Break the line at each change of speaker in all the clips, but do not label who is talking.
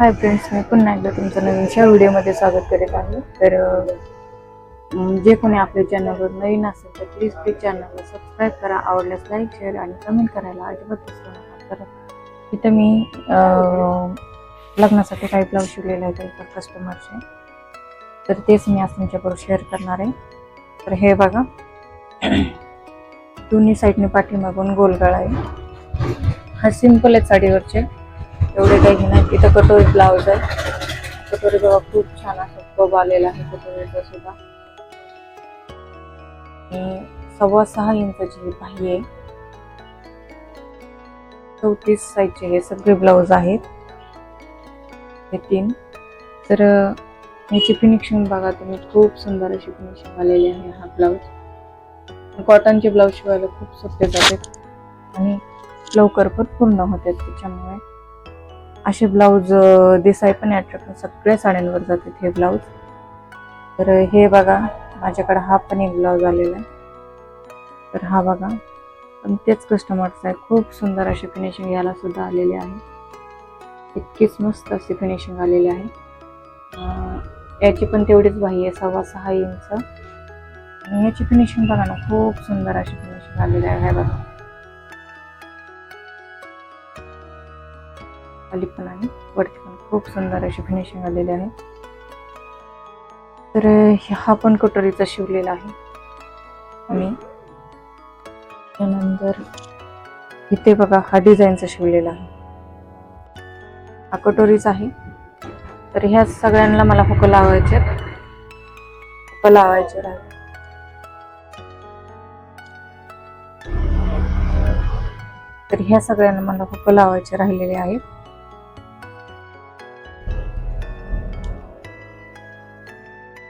Hi friends मी पुन्हा एकदा तुमचं नवीनशा व्हिडिओमध्ये स्वागत करीत आहे. तर जे कोणी आपल्या चॅनलवर नवीन असेल तर प्लीज प्लीज चॅनलला सबस्क्राईब करा आवडल्यास लाईक शेअर आणि कमेंट करायला अजिबात विसरू नका. तर इथं मी लग्नासाठी काही ब्लाऊज शिवलेले आहेत एका कस्टमरचे तर तेच मी आज तुमच्याबरोबर शेअर करणार आहे. तर हे बघा. दोन्ही साईडने पाठीमागून गोलगळा आहे. हा सिंपल आहे साडीवरचे. एवढे काही नाही. तिथं कटोरी ब्लाऊज आहे. कटोरी बघा खूप छान असं कब आलेला आहे कटोरीचा सुद्धा. आणि सव्वा सहा इंचाची ही बाही आहे. चौतीस साईजचे हे सगळे ब्लाऊज आहेत. हे तीन. तर अं, याची फिनिशिंग बघा तुम्ही. खूप सुंदर अशी फिनिशिंग आलेली आहे हा ब्लाऊज कॉटनचे ब्लाऊज शिवायला खूप सोपे जातात. आणि लवकर पण पूर्ण होतात त्याच्यामुळे. असे ब्लाऊज दिसाय पण अट्रॅक्ट सगळ्या साड्यांवर जातात हे ब्लाऊज. तर हे बघा माझ्याकडे हा पण एक ब्लाऊज आलेला आहे. तर हा बघा पण तेच कस्टमरचा आहे. खूप सुंदर अशी फिनिशिंग याला सुद्धा आलेली आहे. इतकीच मस्त अशी फिनिशिंग आलेली आहे. याची पण तेवढीच बाही आहे सव्वा सहा इंच. आणि याची फिनिशिंग बघा ना खूप सुंदर अशी फिनिशिंग आलेली आहे. बघा. खाली पण आणि वरती पण खूप सुंदर अशी फिनिशिंग आलेली आहे. तर हा पण कटोरीचा शिवलेला आहे. आणि त्यानंतर इथे बघा हा डिझाईनचा शिवलेला आहे. हा कटोरीचा आहे. तर ह्या सगळ्यांना मला हुक लावायचे हुक लावायचे राहिले तर ह्या सगळ्यांना मला हुक लावायचे राहिलेले आहेत.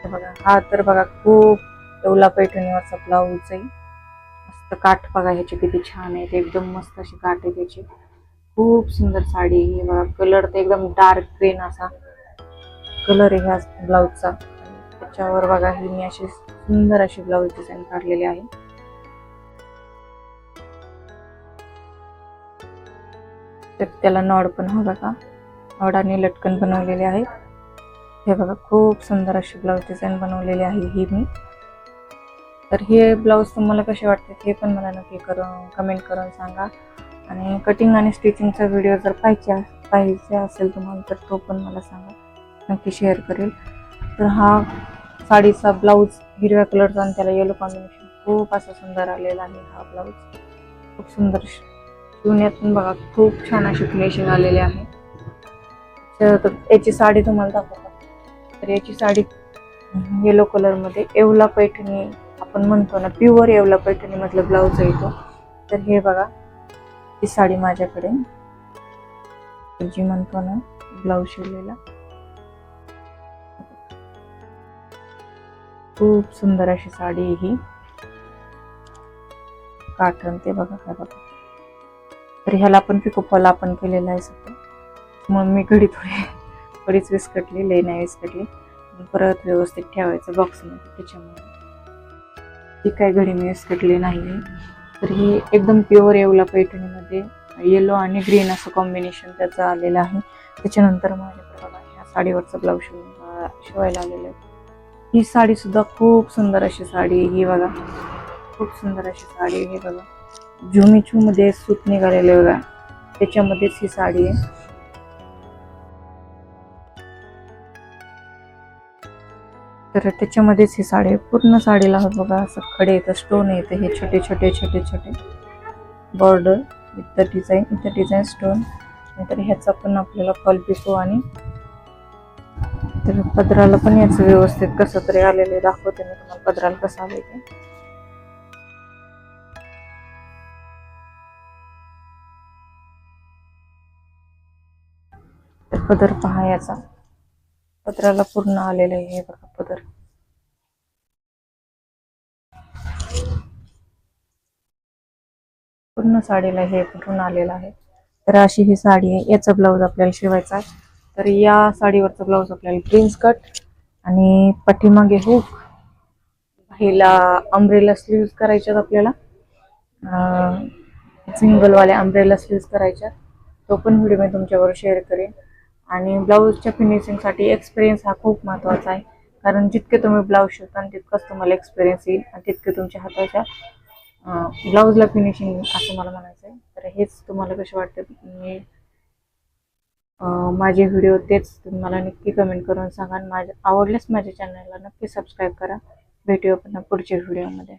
बघा हा तर बघा खूप एवढा पैठणीवरचा ब्लाऊज आहे. मस्त काठ बघा ह्याची किती छान आहे. ते एकदम मस्त अशी काठ आहे त्याची. खूप सुंदर साडी आहे. हे बघा कलर तर एकदम डार्क ग्रीन असा. कलर आहे ह्या ब्लाऊजचा त्याच्यावर बघा ही मी अशी सुंदर अशी ब्लाऊज डिझाईन काढलेली आहे. तर त्याला नॉड पण हवा बघा. नॉड आणि लटकन बनवलेले आहेत. हे बघा खूप सुंदर अशी ब्लाऊज डिझाईन बनवलेली आहे ही मी. तर हे ब्लाऊज तुम्हाला कसे वाटते हे पण मला नक्की करून कमेंट करून सांगा. आणि कटिंग आणि स्टिचिंगचा व्हिडिओ जर पाहिजे पाहिजे असेल तुम्हाला तर तो पण मला सांगा. नक्की शेअर करेल. तर हा साडीचा ब्लाऊज हिरव्या कलरचा आणि त्याला येलो कॉम्बिनेशन खूप असा सुंदर आलेला आहे हा ब्लाऊज खूप सुंदर शिवण्यातून बघा खूप छान अशी फिनिशिंग आलेली आहे. तर याची साडी तुम्हाला दाखवतो. तर याची साडी येलो कलरमध्ये येवला पैठणी आपण म्हणतो ना प्युअर येवला पैठणी मधलं ब्लाऊज येतो तर हे बघा ही साडी माझ्याकडे. जी म्हणतो ना ब्लाऊज शिवलेला. खूप सुंदर अशी साडी ही. काठन ते बघा काय बघा. तर ह्याला पण पिकोफॉल आपण केलेला आहे सध्या. मग मी घडी थोडी थोडीच विस्कटली लई नाही विस्कटली. परत व्यवस्थित ठेवायचं बॉक्समध्ये त्याच्यामुळे. ती काय घडी मी विस्कटली नाही तर ही एकदम प्युअर येवला पैठणीमध्ये येलो आणि ग्रीन असं कॉम्बिनेशन त्याचं आलेलं आहे. त्याच्यानंतर माझ्याकडे बघा ह्या साडीवरचं ब्लाऊज शिवून शिवायला आलेलं आहे. ही साडी सुद्धा खूप सुंदर अशी साडी ही बघा. खूप सुंदर अशी साडी हे बघा. झुमिचूमध्ये सूत निघालेले बघा. त्याच्यामध्येच ही साडी आहे. तर त्याच्यामध्येच ही साडी पूर्ण साडीला बघा असं खडे येतं स्टोन येतं हे छोटे छोटे छोटे छोटे. बॉर्डर इथं डिझाईन इथं डिझाईन स्टोन नंतर ह्याचा पण आपल्याला फॉल पिको आणि तर पदराला पण याचं व्यवस्थित कसं तरी आलेलं आहे. दाखवते मी तुम्हाला पदराला कसं आलं ते. तर पदर पहा याचा. पत्राला पूर्ण आलेलं आहे हे बघा पदर पूर्ण साडीला हे कुठून आलेलं आहे? तर अशी ही साडी आहे. याचा ब्लाऊज आपल्याला शिवायचा आहे. तर या साडीवरचा ब्लाऊज आपल्याला प्रिन्स कट आणि पाठीमागे हुक हिला अम्ब्रेला स्लीव्ज करायच्यात आपल्याला. सिंगलवाल्या अम्ब्रेला स्लीव्ज करायच्या तो पण व्हिडिओ मी तुमच्यावर शेअर करेन. आणि ब्लाऊजच्या फिनिशिंगसाठी एक्सपिरियन्स हा खूप महत्त्वाचा आहे. कारण जितके तुम्ही ब्लाऊज शिवता तितकंच तुम्हाला एक्सपिरियन्स येईल आणि तितके तुमच्या हाताच्या ब्लाऊजला फिनिशिंग असं मला म्हणायचं आहे तर हेच तुम्हाला कसे वाटते मी माझे व्हिडिओ तेच तुम्ही मला नक्की कमेंट करून सांगा. आणि माझ्या आवडल्यास माझ्या चॅनलला नक्की सबस्क्राईब करा. भेटूया पुन्हा पुढच्या व्हिडिओमध्ये